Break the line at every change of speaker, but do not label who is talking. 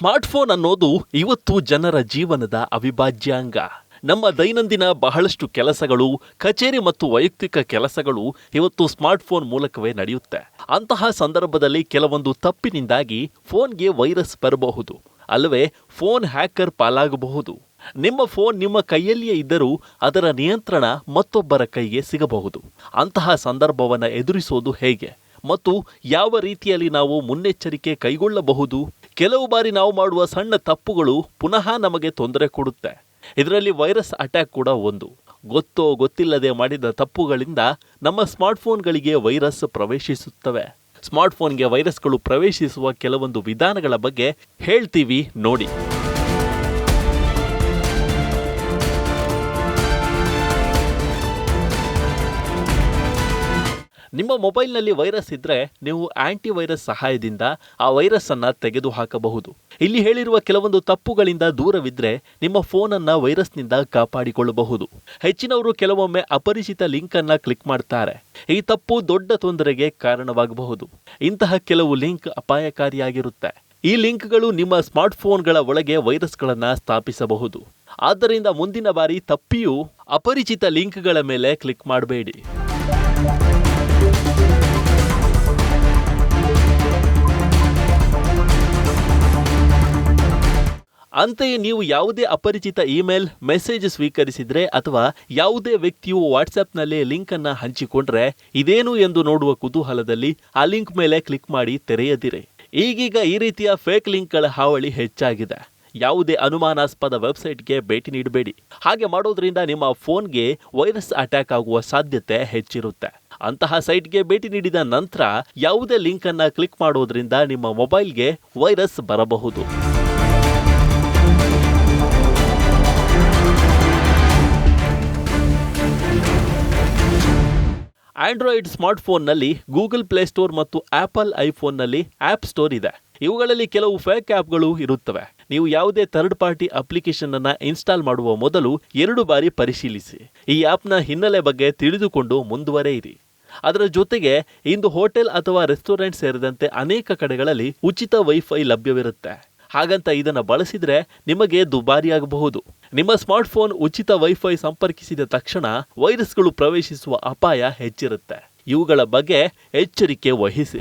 Smartphone ಅನ್ನೋದು ಇವತ್ತು ಜನರ ಜೀವನದ ಅವಿಭಾಜ್ಯ ಅಂಗ ನಮ್ಮ ದೈನಂದಿನ ಬಹಳಷ್ಟು ಕೆಲಸಗಳು, ಕಚೇರಿ ಮತ್ತು ವೈಯಕ್ತಿಕ ಕೆಲಸಗಳು ಇವತ್ತು ಸ್ಮಾರ್ಟ್ಫೋನ್ ಮೂಲಕವೇ ನಡೆಯುತ್ತೆ. ಅಂತಹ ಸಂದರ್ಭದಲ್ಲಿ ಕೆಲವೊಂದು ತಪ್ಪಿನಿಂದಾಗಿ ಫೋನ್ಗೆ ವೈರಸ್ ಬರಬಹುದು. ಅಲ್ಲವೇ, ಫೋನ್ ಹ್ಯಾಕರ್ ಪಾಲಾಗಬಹುದು. ನಿಮ್ಮ ಫೋನ್ ನಿಮ್ಮ ಕೈಯಲ್ಲಿಯೇ ಇದ್ದರೂ ಅದರ ನಿಯಂತ್ರಣ ಮತ್ತೊಬ್ಬರ ಕೈಗೆ ಸಿಗಬಹುದು. ಅಂತಹ ಸಂದರ್ಭವನ್ನು ಎದುರಿಸೋದು ಹೇಗೆ? ಮತ್ತು ಯಾವ ರೀತಿಯಲ್ಲಿ ನಾವು ಮುನ್ನೆಚ್ಚರಿಕೆ ಕೈಗೊಳ್ಳಬಹುದು? ಕೆಲವು ಬಾರಿ ನಾವು ಮಾಡುವ ಸಣ್ಣ ತಪ್ಪುಗಳು ಪುನಃ ನಮಗೆ ತೊಂದರೆ ಕೊಡುತ್ತೆ. ಇದರಲ್ಲಿ ವೈರಸ್ ಅಟ್ಯಾಕ್ ಕೂಡ ಒಂದು. ಗೊತ್ತೋ ಗೊತ್ತಿಲ್ಲದೆ ಮಾಡಿದ ತಪ್ಪುಗಳಿಂದ ನಮ್ಮ ಸ್ಮಾರ್ಟ್ಫೋನ್ಗಳಿಗೆ ವೈರಸ್ ಪ್ರವೇಶಿಸುತ್ತವೆ. ಸ್ಮಾರ್ಟ್ಫೋನ್ಗೆ ವೈರಸ್ಗಳು ಪ್ರವೇಶಿಸುವ ಕೆಲವೊಂದು ವಿಧಾನಗಳ ಬಗ್ಗೆ ಹೇಳ್ತೀವಿ ನೋಡಿ. ನಿಮ್ಮ ಮೊಬೈಲ್ನಲ್ಲಿ ವೈರಸ್ ಇದ್ರೆ ನೀವು ಆಂಟಿ ವೈರಸ್ ಸಹಾಯದಿಂದ ಆ ವೈರಸ್ ಅನ್ನ ತೆಗೆದು ಹಾಕಬಹುದು ಇಲ್ಲಿ ಹೇಳಿರುವ ಕೆಲವೊಂದು ತಪ್ಪುಗಳಿಂದ ದೂರವಿದ್ರೆ ನಿಮ್ಮ ಫೋನ್ ಅನ್ನ ವೈರಸ್ನಿಂದ ಕಾಪಾಡಿಕೊಳ್ಳಬಹುದು. ಹೆಚ್ಚಿನವರು ಕೆಲವೊಮ್ಮೆ ಅಪರಿಚಿತ ಲಿಂಕ್ ಅನ್ನ ಕ್ಲಿಕ್ ಮಾಡ್ತಾರೆ. ಈ ತಪ್ಪು ದೊಡ್ಡ ತೊಂದರೆಗೆ ಕಾರಣವಾಗಬಹುದು. ಇಂತಹ ಕೆಲವು ಲಿಂಕ್ ಅಪಾಯಕಾರಿಯಾಗಿರುತ್ತೆ. ಈ ಲಿಂಕ್ಗಳು ನಿಮ್ಮ ಸ್ಮಾರ್ಟ್ಫೋನ್ಗಳ ಒಳಗೆ ವೈರಸ್ಗಳನ್ನ ಸ್ಥಾಪಿಸಬಹುದು. ಆದ್ದರಿಂದ ಮುಂದಿನ ಬಾರಿ ತಪ್ಪಿಯೂ ಅಪರಿಚಿತ ಲಿಂಕ್ಗಳ ಮೇಲೆ ಕ್ಲಿಕ್ ಮಾಡಬೇಡಿ. ಅಂತೆಯೇ ನೀವು ಯಾವುದೇ ಅಪರಿಚಿತ ಇಮೇಲ್, ಮೆಸೇಜ್ ಸ್ವೀಕರಿಸಿದ್ರೆ ಅಥವಾ ಯಾವುದೇ ವ್ಯಕ್ತಿಯು ವಾಟ್ಸಪ್ನಲ್ಲಿ ಲಿಂಕ್ ಅನ್ನ ಹಂಚಿಕೊಂಡ್ರೆ ಇದೇನು ಎಂದು ನೋಡುವ ಕುತೂಹಲದಲ್ಲಿ ಆ ಲಿಂಕ್ ಮೇಲೆ ಕ್ಲಿಕ್ ಮಾಡಿ ತೆರೆಯದಿರಿ. ಈಗೀಗ ಈ ರೀತಿಯ ಫೇಕ್ ಲಿಂಕ್ಗಳ ಹಾವಳಿ ಹೆಚ್ಚಾಗಿದೆ. ಯಾವುದೇ ಅನುಮಾನಾಸ್ಪದ ವೆಬ್ಸೈಟ್ಗೆ ಭೇಟಿ ನೀಡಬೇಡಿ. ಹಾಗೆ ಮಾಡೋದ್ರಿಂದ ನಿಮ್ಮ ಫೋನ್ಗೆ ವೈರಸ್ ಅಟ್ಯಾಕ್ ಆಗುವ ಸಾಧ್ಯತೆ ಹೆಚ್ಚಿರುತ್ತೆ. ಅಂತಹ ಸೈಟ್ಗೆ ಭೇಟಿ ನೀಡಿದ ನಂತರ ಯಾವುದೇ ಲಿಂಕ್ ಅನ್ನ ಕ್ಲಿಕ್ ಮಾಡೋದ್ರಿಂದ ನಿಮ್ಮ ಮೊಬೈಲ್ಗೆ ವೈರಸ್ ಬರಬಹುದು. ಆಂಡ್ರಾಯ್ಡ್ ಸ್ಮಾರ್ಟ್ಫೋನ್ನಲ್ಲಿ ಗೂಗಲ್ ಪ್ಲೇ ಸ್ಟೋರ್ ಮತ್ತು ಆಪಲ್ ಐಫೋನ್ನಲ್ಲಿ ಆಪ್ ಸ್ಟೋರ್ ಇದೆ. ಇವುಗಳಲ್ಲಿ ಕೆಲವು ಫೇಕ್ ಆ್ಯಪ್ಗಳು ಇರುತ್ತವೆ. ನೀವು ಯಾವುದೇ ಥರ್ಡ್ ಪಾರ್ಟಿ ಅಪ್ಲಿಕೇಶನ್ ಅನ್ನ ಇನ್ಸ್ಟಾಲ್ ಮಾಡುವ ಮೊದಲು ಎರಡು ಬಾರಿ ಪರಿಶೀಲಿಸಿ. ಈ ಆ್ಯಪ್ನ ಹಿನ್ನೆಲೆ ಬಗ್ಗೆ ತಿಳಿದುಕೊಂಡು ಮುಂದುವರೆಯಿರಿ ಅದರ ಜೊತೆಗೆ, ಇಂದು ಹೋಟೆಲ್ ಅಥವಾ ರೆಸ್ಟೋರೆಂಟ್ ಸೇರಿದಂತೆ ಅನೇಕ ಕಡೆಗಳಲ್ಲಿ ಉಚಿತ ವೈಫೈ ಲಭ್ಯವಿರುತ್ತೆ. ಹಾಗಂತ ಇದನ್ನು ಬಳಸಿದ್ರೆ ನಿಮಗೆ ದುಬಾರಿಯಾಗಬಹುದು. ನಿಮ್ಮ ಸ್ಮಾರ್ಟ್ಫೋನ್ ಉಚಿತ ವೈಫೈ ಸಂಪರ್ಕಿಸಿದ ತಕ್ಷಣ ವೈರಸ್ಗಳು ಪ್ರವೇಶಿಸುವ ಅಪಾಯ ಹೆಚ್ಚಿರುತ್ತೆ. ಇವುಗಳ ಬಗ್ಗೆ ಎಚ್ಚರಿಕೆ ವಹಿಸಿ.